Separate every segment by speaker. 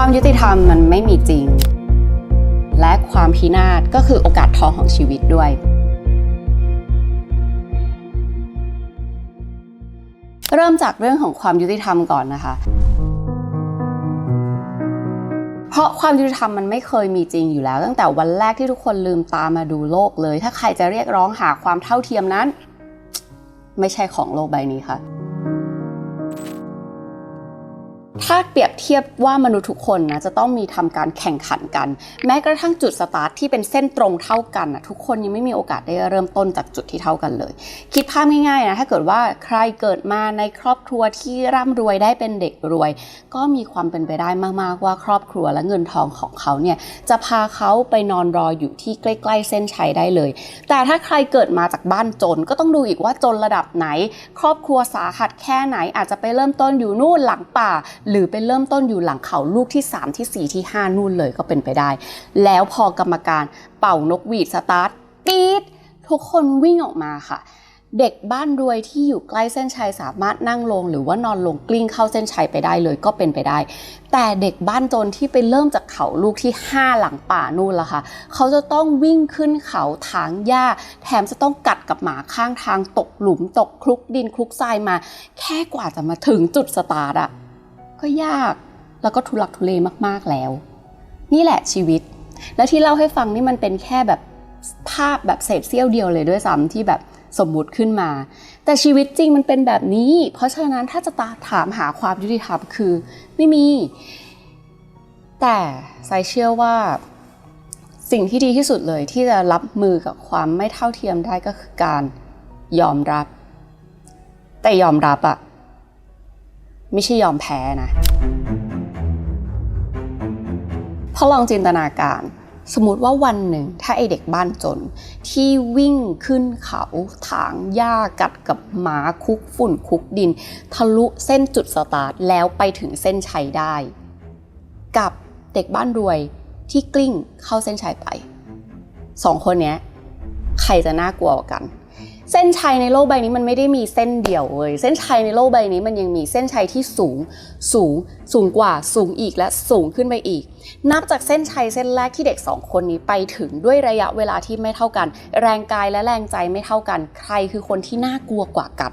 Speaker 1: ความยุติธรรมมันไม่มีจริง และความพินาศก็คือโอกาสทองของชีวิตด้วย เริ่มจากเรื่องของความยุติธรรมก่อนนะคะ เพราะความยุติธรรมมันไม่เคยมีจริงอยู่แล้ว ตั้งแต่วันแรกที่ทุกคนลืมตามาดูโลกเลย ถ้าใครจะเรียกร้องหาความเท่าเทียมนั้น ไม่ใช่ของโลกใบนี้ค่ะ ถ้าเปรียบเทียบว่ามนุษย์ทุกคนนะจะต้องมีทำการแข่งขันกัน แม้กระทั่งจุดสตาร์ทที่เป็นเส้นตรงเท่ากันนะทุกคนยังไม่มีโอกาสได้เริ่มต้นจากจุดที่เท่ากันเลย คิดภาพง่ายๆนะถ้าเกิดว่าใครเกิดมาในครอบครัวที่ร่ำรวยได้เป็นเด็กรวย ก็มีความเป็นไปได้มากๆว่าครอบครัวและเงินทองของเขาเนี่ยจะพาเขาไปนอนรออยู่ที่ใกล้ ๆ เส้นชัยได้เลย แต่ถ้าใครเกิดมาจากบ้านจนก็ต้องดูอีกว่าจนระดับไหน ครอบครัวสาหัสแค่ไหนอาจจะไปเริ่มต้นอยู่นู่นหลังป่าหรือไปเริ่มต้นอยู่หลังเขาลูกที่ 3 ที่ 4 ที่ 5 นู่นเลยก็เป็นไปได้ แล้วพอกรรมการเป่านกหวีดสตาร์ทปี๊ดทุกคนวิ่งออกมาค่ะเด็กบ้านรวยที่อยู่ใกล้เส้นชัยสามารถนั่งลง หรือว่านอนลงกลิ้งเข้าเส้นชัยไปได้เลยก็เป็นไปได้ แต่เด็กบ้านจนที่ไปเริ่มจากเขาลูกที่ 5 หลังป่านู่นละค่ะ เขาจะต้องวิ่งขึ้นเขาถางหญ้า แถมจะต้องกัดกับหมาข้างทางตกหลุมตกคลุกดินคลุกทรายมา แค่กว่าจะมาถึงจุดสตาร์ทอะ ก็ยากแล้วก็ทุลักทุเลมากๆแล้ว นี่แหละชีวิต และที่เล่าให้ฟังนี่มันเป็นแค่แบบภาพแบบเศษเสี้ยวเดียวเลยด้วยซ้ำที่แบบสมมุติขึ้นมา แต่ชีวิตจริงมันเป็นแบบนี้ เพราะฉะนั้นถ้าจะตาถามหาความยุติธรรมคือไม่มี แต่ไซเชื่อว่า สิ่งที่ดีที่สุดเลยที่จะรับมือกับความไม่เท่าเทียมได้ก็คือการยอมรับ แต่ยอมรับอะ ไม่ใช่ยอมแพ้นะเพราะลองจินตนาการสมมติว่าวันหนึ่งถ้าไอเด็กบ้านจน ที่วิ่งขึ้นเขาถางหญ้ากัดกับหมาคุกฝุ่นคุกดิน ทะลุเส้นจุดสตาร์ทแล้วไปถึงเส้นชัยได้ กับเด็กบ้านรวยที่กลิ้งเข้าเส้นชัยไปสองคนนี้ใครจะน่ากลัวกว่ากัน เส้นชัยในโลกใบนี้มันไม่ได้มีเส้นเดียวเลยเส้นชัยในโลกใบนี้มันยังมีเส้นชัยที่สูง สูง สูงกว่า สูงอีกและสูงขึ้นไปอีก นับจากเส้นชัยเส้นแรกที่เด็กสองคนนี้ไปถึงด้วยระยะเวลาที่ไม่เท่ากัน แรงกายและแรงใจไม่เท่ากัน ใครคือคนที่น่ากลัวกว่ากัน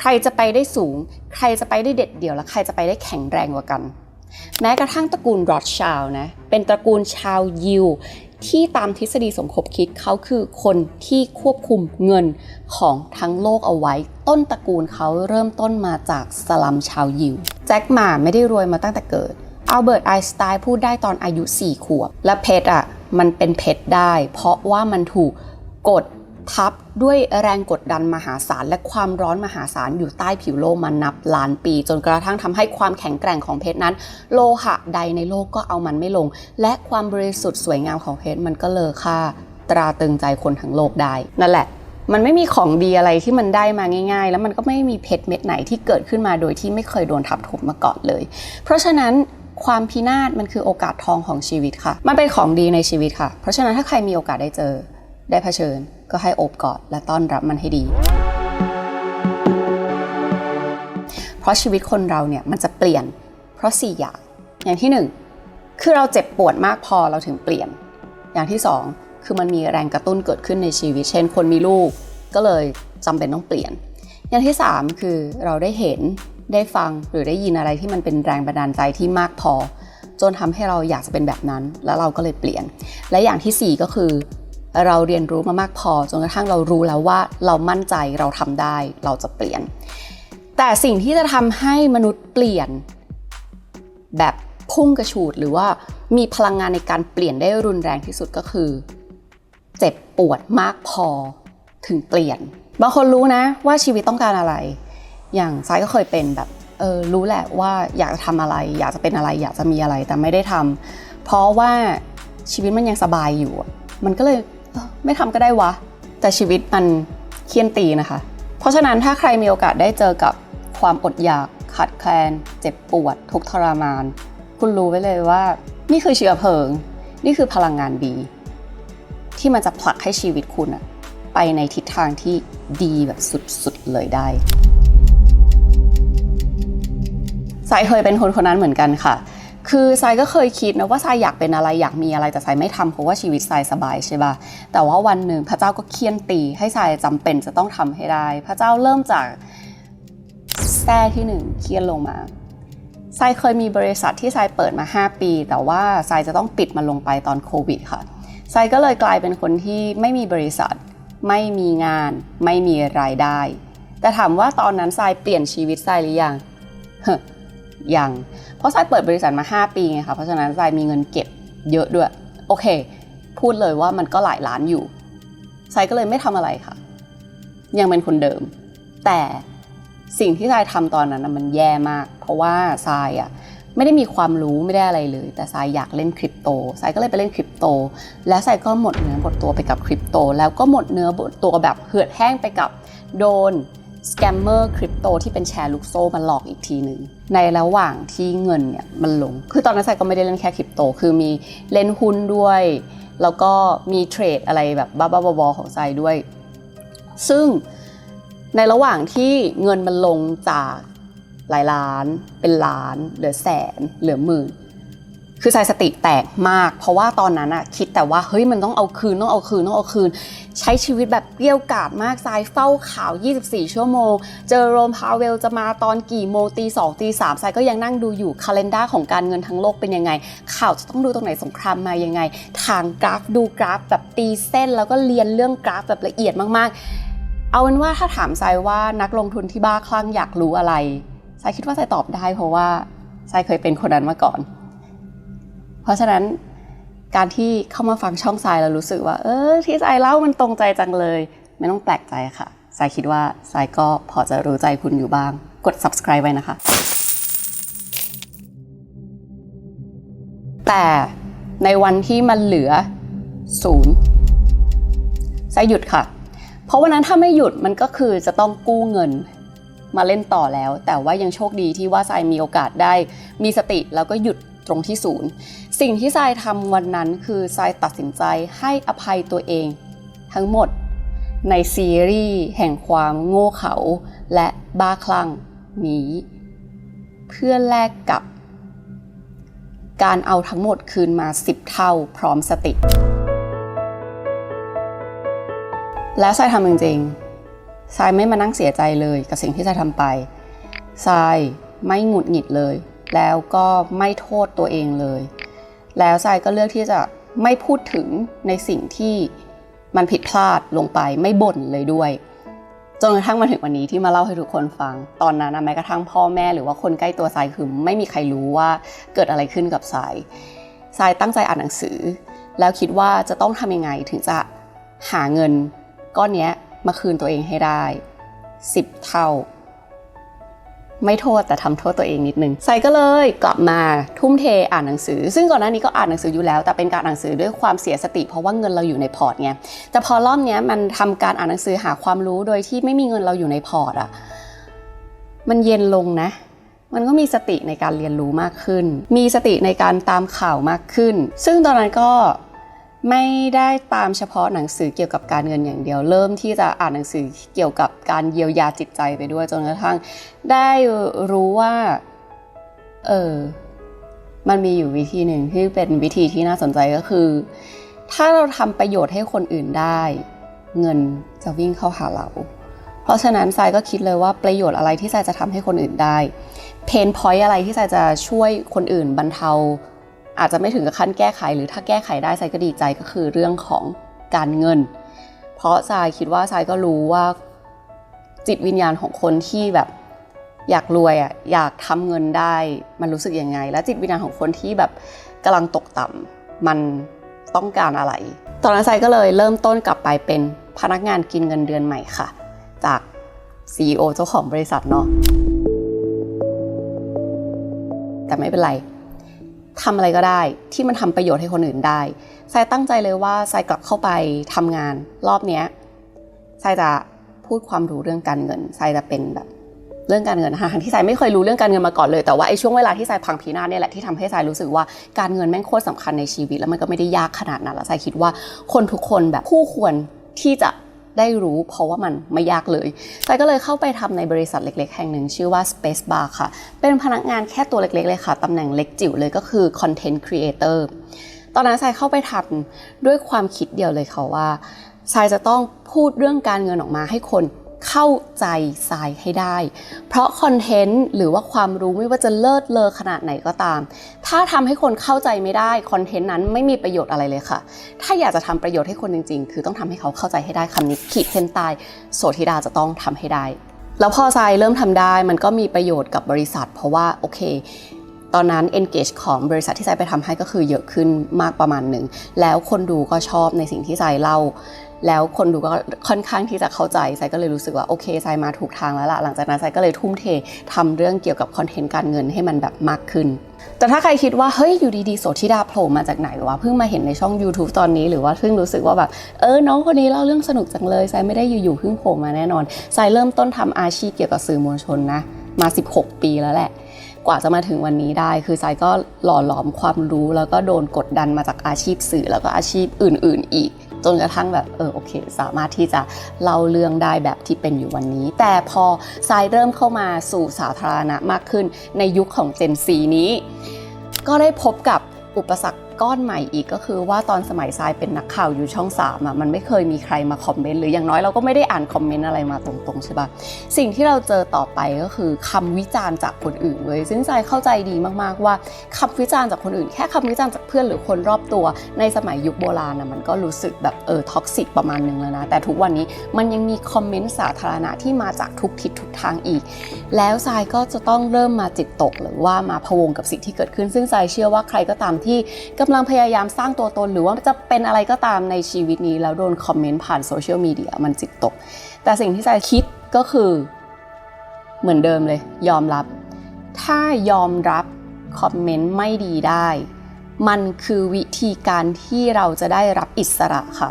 Speaker 1: ใครจะไปได้สูง ใครจะไปได้เด็ดเดี่ยวและใครจะไปได้แข็งแรงกว่ากันแม้กระทั่งตระกูลรอดชาวนะ เป็นตระกูลชาวยิว ที่ตามทฤษฎีสมคบคิดเขาคือคนที่ควบคุมเงินของทั้งโลกเอาไว้ ต้นตระกูลเขาเริ่มต้นมาจากสลัมชาวยิว แจ็คหมาไม่ได้รวยมาตั้งแต่เกิดอัลเบิร์ตไอน์สไตน์พูดได้ตอนอายุ 4 ขวบ และเพชรอะ มันเป็นเพชรได้ เพราะว่ามันถูกกด ทับด้วยแรงกดดันมหาศาล และความร้อนมหาศาลอยู่ใต้ผิวโลกมานับล้านปี จนกระทั่งทำให้ความแข็งแกร่งของเพชรนั้น โลหะใดในโลกก็เอามันไม่ลง และความบริสุทธิ์สวยงามของเพชรมันก็เลอค่า ตราตึงใจคนทั้งโลกได้นั่นแหละมันไม่มีของดีอะไรที่มันได้มาง่าย ๆ แล้วมันก็ไม่มีเพชรเม็ดไหนที่เกิดขึ้นมาโดยที่ไม่เคยโดนทับถมมาก่อนเลย เพราะฉะนั้นความพินาศมันคือโอกาสทองของชีวิตค่ะ มันเป็นของดีในชีวิตค่ะ เพราะฉะนั้นถ้าใครมีโอกาสได้เจอได้เผชิญ ก็ให้โอบกอดและต้อนรับมันให้ดี เพราะชีวิตคนเราเนี่ยมันจะเปลี่ยน เพราะ 4 อย่าง อย่างที่ 1 คือเราเจ็บปวดมากพอเราถึงเปลี่ยน อย่างที่ 2 คือมันมีแรงกระตุ้นเกิดขึ้นในชีวิต เช่น คนมีลูก ก็เลยจำเป็นต้องเปลี่ยน อย่างที่ 3 คือเราได้เห็นได้ฟังหรือได้ยินอะไรที่มันเป็นแรงบันดาลใจที่มากพอ จนทำให้เราอยากจะเป็นแบบนั้น แล้วเราก็เลยเปลี่ยน และอย่างทีสี่4 ก็คือ เราเรียนรู้มามากพอจนกระทั่งเรารู้แล้วว่าเรามั่นใจเราทำได้เราจะเปลี่ยน แต่สิ่งที่จะทำให้มนุษย์เปลี่ยน แบบพุ่งกระฉูดหรือว่ามีพลังงานในการเปลี่ยนได้รุนแรงที่สุดก็คือ เจ็บปวดมากพอถึงเปลี่ยน บางคนรู้นะว่าชีวิตต้องการอะไร อย่างไซก็เคยเป็นแบบเออรู้แหละว่าอยากจะทำอะไร อยากจะเป็นอะไร อยากจะมีอะไรแต่ไม่ได้ทำเพราะว่าชีวิตมันยังสบายอยู่ มันก็เลย ไม่ทำก็ได้วะ แต่ชีวิตมันเคี่ยนตีนะคะ เพราะฉะนั้นถ้าใครมีโอกาสได้เจอกับความอดอยากขาดแคลน เจ็บปวด ทุกทรมาน คุณรู้ไว้เลยว่า นี่คือเชื้อเพลิง นี่คือพลังงานดี ที่มันจะผลักให้ชีวิตคุณอะไปในทิศทางที่ดีแบบสุดๆเลยได้สายเคยเป็นคนคนนั้นเหมือนกันค่ะ คือทรายก็เคยคิดนะว่าทรายอยากเป็นอะไรอยากมีอะไรแต่ทรายไม่ทำเพราะว่าชีวิตทรายสบายใช่ป่ะแต่ว่าวันหนึ่งพระเจ้าก็เคี่ยนตี ให้ทรายจำเป็นจะต้องทำให้ได้ พระเจ้าเริ่มจากแท้ที่หนึ่งเคี่ยนลงมาทรายเคยมีบริษัทที่ทรายเปิดมา 5 ปี แต่ว่าทรายจะต้องปิดมันลงไปตอนโควิดค่ะทรายก็เลยกลายเป็นคนที่ไม่มีบริษัท ไม่มีงาน ไม่มีรายได้ แต่ถามว่าตอนนั้นทรายเปลี่ยนชีวิตทรายหรือยัง ยัง เพราะทรายเปิดบริษัทมา 5 ปีไงคะเพราะฉะนั้นทรายมีเงินเก็บเยอะด้วย โอเค พูดเลยว่ามันก็หลายล้านอยู่ทรายก็เลยไม่ทำอะไรค่ะ ยังเป็นคนเดิม แต่สิ่งที่ทรายทำตอนนั้นมันแย่มาก เพราะว่าทรายอะไม่ได้มีความรู้ไม่ได้อะไรเลย แต่ทรายอยากเล่นคริปโตทรายก็เลยไปเล่นคริปโต แล้วทรายก็หมดเนื้อหมดตัวไปกับคริปโต แล้วก็หมดเนื้อหมดตัวแบบเหือดแห้งไปกับโดน สแกมเมอร์คริปโตที่เป็นแชร์ลูกโซ่มาหลอกอีกทีหนึ่งในระหว่างที่เงินเนี่ยมันลง คือตอนนั้นทรายก็ไม่ได้เล่นแค่คริปโต คือมีเล่นหุ้นด้วย แล้วก็มีเทรดอะไรแบบบ้าๆบอๆของทรายด้วย ซึ่งในระหว่างที่เงินมันลงจากหลายล้านเป็นล้าน เหลือแสน เหลือหมื่น คือทรายสติแตกมาก เพราะว่าตอนนั้นอะคิดแต่ว่าเฮ้ยมันต้องเอาคืนต้องเอาคืนต้องเอาคืน ใช้ชีวิตแบบเกลี้ยวกาดมากทรายเฝ้าข่าว 24 ชั่วโมง เจอโรมพาวเวลจะมาตอนกี่โมงตีสองตีสามทรายก็ยังนั่งดูอยู่คาล endar ของการเงินทั้งโลกเป็นยังไง ข่าวจะต้องดูตรงไหนสงครามมายังไง ทางกราฟดูกราฟแบบตีเส้น แล้วก็เรียนเรื่องกราฟแบบละเอียดมากๆ เอาเป็นว่าถ้าถามทรายว่านักลงทุนที่บ้าคลั่งอยากรู้อะไรทรายคิดว่าทรายตอบได้เพราะว่าทรายเคยเป็นคนนั้นมาก่อน เพราะฉะนั้นการที่เข้ามาฟังช่องทรายแล้วรู้สึกว่า เออที่ทรายเล่ามันตรงใจจังเลย ไม่ต้องแปลกใจค่ะทรายคิดว่าทรายก็พอจะรู้ใจคุณอยู่บ้าง กด subscribe ไว้นะคะ แต่ในวันที่มันเหลือศูนย์ทรายหยุดค่ะ เพราะวันนั้นถ้าไม่หยุดมันก็คือจะต้องกู้เงินมาเล่นต่อแล้ว แต่ว่ายังโชคดีที่ว่าทรายมีโอกาสได้ มีสติแล้วก็หยุดตรงที่ศูนย์ สิ่งที่ทรายทำวันนั้นคือทรายตัดสินใจให้อภัยตัวเอง ทั้งหมดในซีรีส์แห่งความโง่เขลาและบ้าคลั่งนี้ เพื่อแลกกับ การเอาทั้งหมดคืนมา 10 เท่าพร้อมสติ และทรายทำจริงๆทรายไม่มานั่งเสียใจเลยกับสิ่งที่ทรายทำไปทรายไม่หงุดหงิดเลย แล้วก็ไม่โทษตัวเองเลย แล้วทรายก็เลือกที่จะไม่พูดถึงในสิ่งที่มันผิดพลาดลงไปไม่บ่นเลยด้วยจนกระทั่งมาถึงวันนี้ที่มาเล่าให้ทุกคนฟัง ตอนนั้นนะแม้กระทั่งพ่อแม่หรือว่าคนใกล้ตัวทรายคือไม่มีใครรู้ว่าเกิดอะไรขึ้นกับทรายทรายตั้งใจอ่านหนังสือ แล้วคิดว่าจะต้องทำยังไงถึงจะหาเงินก้อนนี้มาคืนตัวเองให้ได้ 10 เท่า ไม่โทษแต่ทำโทษตัวเองนิดนึงไซก็เลยกลับมาทุ่มเทอ่านหนังสือ ซึ่งก่อนหน้านี้ก็อ่านหนังสืออยู่แล้ว แต่เป็นการอ่านหนังสือด้วยความเสียสติ เพราะว่าเงินเราอยู่ในพอร์ตไงแต่พอรอบนี้มันทำการอ่านหนังสือหาความรู้โดยที่ไม่มีเงินเราอยู่ในพอร์ตอะมันเย็นลงนะ มันก็มีสติในการเรียนรู้มากขึ้น มีสติในการตามข่าวมากขึ้น ซึ่งตอนนั้นก็ ไม่ได้ตามเฉพาะหนังสือเกี่ยวกับการเงินอย่างเดียว เริ่มที่จะอ่านหนังสือเกี่ยวกับการเยียวยาจิตใจไปด้วยจนกระทั่ง ได้รู้ว่า เออมันมีอยู่วิธีหนึ่งที่เป็นวิธีที่น่าสนใจก็คือ ถ้าเราทำประโยชน์ให้คนอื่นได้ เงินจะวิ่งเข้าหาเรา เพราะฉะนั้นทรายก็คิดเลยว่าประโยชน์อะไรที่ทรายจะทำให้คนอื่นได้ เพนพอยต์อะไรที่ทรายจะช่วยคนอื่นบรรเทา อาจจะไม่ถึงกับขั้นแก้ไข หรือถ้าแก้ไขได้ทรายก็ดีใจก็คือเรื่องของการเงิน เพราะทรายคิดว่าทรายก็รู้ว่าจิตวิญญาณของคนที่แบบอยากรวยอะอยากทำเงินได้มันรู้สึกยังไง และจิตวิญญาณของคนที่แบบกำลังตกต่ำมันต้องการอะไร ตอนนั้นทรายก็เลยเริ่มต้นกลับไปเป็นพนักงานกินเงินเดือนใหม่ค่ะ จาก CEO เจ้าของบริษัทเนาะแต่ไม่เป็นไร ทำอะไรก็ได้ ที่มันทำประโยชน์ให้คนอื่นได้ทรายตั้งใจเลยว่าทรายกลับเข้าไปทำงาน รอบเนี้ยทรายจะพูดความรู้เรื่องการเงินทรายจะเป็นแบบเรื่องการเงินนะคะที่ทรายไม่เคยรู้เรื่องการเงินมาก่อนเลย แต่ว่าไอ้ช่วงเวลาที่ทรายพังพินาเนี่ยแหละที่ทำให้ทรายรู้สึกว่าการเงินแม่งโคตรสำคัญในชีวิต แล้วมันก็ไม่ได้ยากขนาดนั้นแล้วทรายคิดว่าคนทุกคนแบบคู่ควรที่จะ ได้รู้เพราะว่ามันไม่ยากเลยทรายก็เลยเข้าไปทำในบริษัทเล็ก ๆ แห่งหนึ่งชื่อว่า Space Bar ค่ะ เป็นพนักงานแค่ตัวเล็ก ๆ เลยค่ะตำแหน่งเล็กจิ๋วเลยก็คือ Content Creator ตอนนั้นทรายเข้าไปทำด้วยความคิดเดียวเลยค่ะว่าทรายจะต้องพูดเรื่องการเงินออกมาให้คน เข้าใจทรายให้ได้ เพราะคอนเทนต์หรือว่าความรู้ไม่ว่าจะเลิศเลอขนาดไหนก็ตาม ถ้าทำให้คนเข้าใจไม่ได้คอนเทนต์นั้นไม่มีประโยชน์อะไรเลยค่ะ ถ้าอยากจะทำประโยชน์ให้คนจริง ๆ คือต้องทำให้เขาเข้าใจให้ได้คำนี้ขีดเส้นใต้โสธิดาจะต้องทำให้ได้ แล้วพอทรายเริ่มทำได้มันก็มีประโยชน์กับบริษัท เพราะว่าโอเคตอนนั้น engage ของบริษัทที่ทรายไปทำให้ก็คือเยอะขึ้นมากประมาณหนึ่ง แล้วคนดูก็ชอบในสิ่งที่ทรายเล่า แล้วคนดูก็ค่อนข้างที่จะเข้าใจทรายก็เลยรู้สึกว่าโอเคทรายมาถูกทางแล้วล่ะหลังจากนั้นทรายก็เลยทุ่มเททำเรื่องเกี่ยวกับคอนเทนต์การเงินให้มันแบบมากขึ้น แต่ถ้าใครคิดว่าเฮ้ยอยู่ดีๆโสธิดาโผล่มาจากไหนวะเพิ่งมาเห็นในช่อง YouTube ตอนนี้หรือว่าเพิ่งรู้สึกว่าแบบเออน้องคนนี้เล่าเรื่องสนุกจังเลยทรายไม่ได้อยู่ๆเพิ่งโผล่มาแน่นอนทรายเริ่มต้นทำอาชีพเกี่ยวกับสื่อมวลชนนะมา 16 ปีแล้วแหละ กว่าจะมาถึงวันนี้ได้ คือทรายก็หล่อหลอมความรู้ แล้วก็โดนกดดันมาจากอาชีพสื่อแล้วก็อาชีพอื่น ๆ อีก จนกระทั่งแบบเออโอเค สามารถที่จะเล่าเรื่องได้แบบที่เป็นอยู่วันนี้ แต่พอทรายเริ่มเข้ามาสู่สาธารณะมากขึ้นในยุคของเจนซีนี้ ก็ได้พบกับอุปสรรค ก้อนใหม่อีกก็คือว่าตอนสมัยทรายเป็นนักข่าวอยู่ช่องสามอะมันไม่เคยมีใครมาคอมเมนต์หรืออย่างน้อยเราก็ไม่ได้อ่านคอมเมนต์อะไรมาตรงๆใช่ปะสิ่งที่เราเจอต่อไปก็คือคำวิจารณ์จากคนอื่นเว้ยซึ่งทรายเข้าใจดีมากๆว่าคำวิจารณ์จากคนอื่น แค่คำวิจารณ์จากเพื่อนหรือคนรอบตัว ในสมัยยุคโบราณนะมันก็รู้สึกแบบเออท็อกซิกประมาณนึงแล้วนะแต่ทุกวันนี้มันยังมีคอมเมนต์สาธารณะที่มาจากทุกทิศทุกทางอีก แล้วทรายก็จะต้องเริ่มมาจิตตกหรือว่ามาพะวงกับสิ่งที่เกิดขึ้น ซึ่งทรายเชื่อว่าใครก็ตามที่กำลังพยายามสร้างตัวตนหรือว่าจะเป็นอะไรก็ตามในชีวิตนี้ แล้วโดนคอมเมนต์ผ่านโซเชียลมีเดียมันจิตตก แต่สิ่งที่ใจคิดก็คือเหมือนเดิมเลย ยอมรับ ถ้ายอมรับคอมเมนต์ไม่ดีได้ มันคือวิธีการที่เราจะได้รับอิสระค่ะ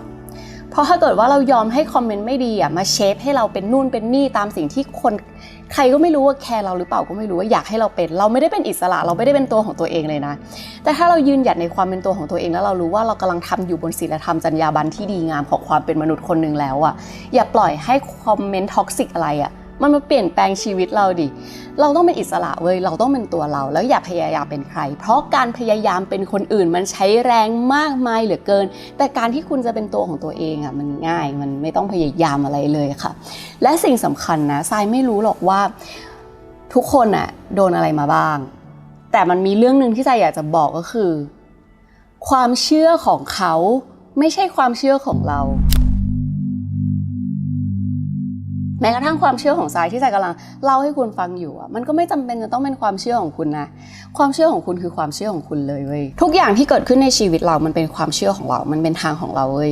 Speaker 1: เพราะถ้าเกิดว่าเรายอมให้คอมเมนต์ไม่ดีอะมาเชฟให้เราเป็นนู่นเป็นนี่ตามสิ่งที่คน ใครก็ไม่รู้ว่าแคร์เราหรือเปล่าก็ไม่รู้ว่าอยากให้เราเป็น เราไม่ได้เป็นอิสระเราไม่ได้เป็นตัวของตัวเองเลยนะ แต่ถ้าเรายืนหยัดในความเป็นตัวของตัวเองแล้วเรารู้ว่าเรากำลังทำอยู่บนศีลธรรมจรรยาบรรณที่ดีงามของความเป็นมนุษย์คนหนึ่งแล้วอะอย่าปล่อยให้คอมเมนต์ท็อกซิกอะไรอะ มันมาเปลี่ยนแปลงชีวิตเราดิ เราต้องเป็นอิสระเว้ย เราต้องเป็นตัวเรา แล้วอย่าพยายามเป็นใคร เพราะการพยายามเป็นคนอื่นมันใช้แรงมากมายเหลือเกิน แต่การที่คุณจะเป็นตัวของตัวเองอะมันง่าย มันไม่ต้องพยายามอะไรเลยค่ะ และสิ่งสำคัญนะทรายไม่รู้หรอกว่าทุกคนอะโดนอะไรมาบ้าง แต่มันมีเรื่องหนึ่งที่ใจอยากจะบอกก็คือ ความเชื่อของเขาไม่ใช่ความเชื่อของเรา แม้กระทั่งความเชื่อของทรายที่ทรายกำลังเล่าให้คุณฟังอยู่อะมันก็ไม่จำเป็นจะต้องเป็นความเชื่อของคุณนะความเชื่อของคุณคือความเชื่อของคุณเลยเว้ยทุกอย่างที่เกิดขึ้นในชีวิตเรามันเป็นความเชื่อของเรา มันเป็นทางของเราเว้ย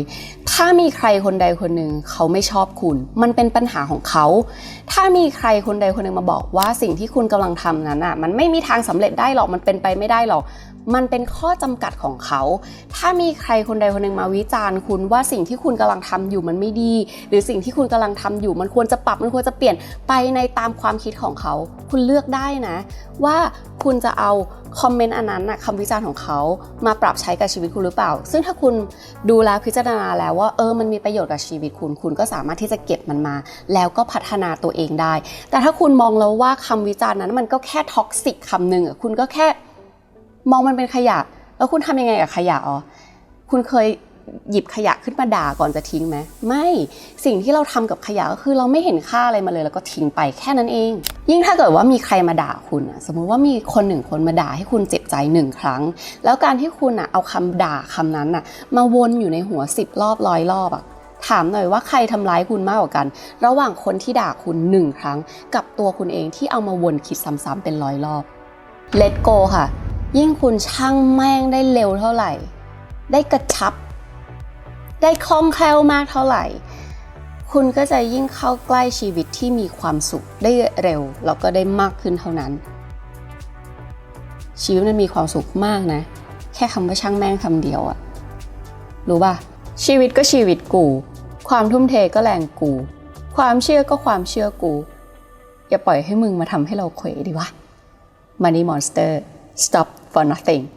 Speaker 1: ถ้ามีใครคนใดคนหนึ่งเขาไม่ชอบคุณ มันเป็นปัญหาของเขา ถ้ามีใครคนใดคนหนึ่งมาบอกว่าสิ่งที่คุณกำลังทำนั้นอะมันไม่มีทางสำเร็จได้หรอกมันเป็นไปไม่ได้หรอก มันเป็นข้อจำกัดของเขา ถ้ามีใครคนใดคนหนึ่งมาวิจารณ์คุณว่าสิ่งที่คุณกำลังทำอยู่มันไม่ดี หรือสิ่งที่คุณกำลังทำอยู่ มันควรจะปรับมันควรจะเปลี่ยนไปในตามความคิดของเขา คุณเลือกได้นะ ว่าคุณจะเอาคอมเมนต์อันนั้นนะคำวิจารณ์ของเขามาปรับใช้กับชีวิตคุณหรือเปล่า ซึ่งถ้าคุณดูแลพิจารณาแล้วว่าเออมันมีประโยชน์กับชีวิตคุณ คุณก็สามารถที่จะเก็บมันมา แล้วก็พัฒนาตัวเองได้ แต่ถ้าคุณมองแล้วว่าคำวิจารณ์นั้นมันก็แค่ท็อกซิกคำหนึ่งอะคุณก็แค่ มองมันเป็นขยะ แล้วคุณทำยังไงกับขยะอ๋อคุณเคยหยิบขยะขึ้นมาด่าก่อนจะทิ้งไหมไม่สิ่งที่เราทำกับขยะก็คือเราไม่เห็นค่าอะไรมาเลย แล้วก็ทิ้งไปแค่นั้นเอง ยิ่งถ้าเกิดว่ามีใครมาด่าคุณอะสมมุติว่ามีคนหนึ่งคนมาด่าให้คุณเจ็บใจหนึ่งครั้ง แล้วการที่คุณอะเอาคำด่าคำนั้นอะมาวนอยู่ในหัวสิบรอบร้อยรอบอะถามหน่อยว่าใครทำร้ายคุณมากกว่ากัน ระหว่างคนที่ด่าคุณหนึ่งครั้ง กับตัวคุณเองที่เอามาวนคิดซ้ำๆเป็นร้อยรอบ let go ค่ะ ยิ่งคุณช่างแม่งได้เร็วเท่าไหร่ ได้กระชับ ได้คล่องแคล่วมากเท่าไหร่ คุณก็จะยิ่งเข้าใกล้ชีวิตที่มีความสุขได้เร็วแล้วก็ได้มากขึ้นเท่านั้น ชีวิตมันมีความสุขมากนะ แค่คำว่าช่างแม่งคำเดียวอะรู้ป่ะ ชีวิตก็ชีวิตกู ความทุ่มเทก็แรงกู ความเชื่อก็ความเชื่อกู อย่าปล่อยให้มึงมาทำให้เราเขวดีวะ Money Monster Stop for nothing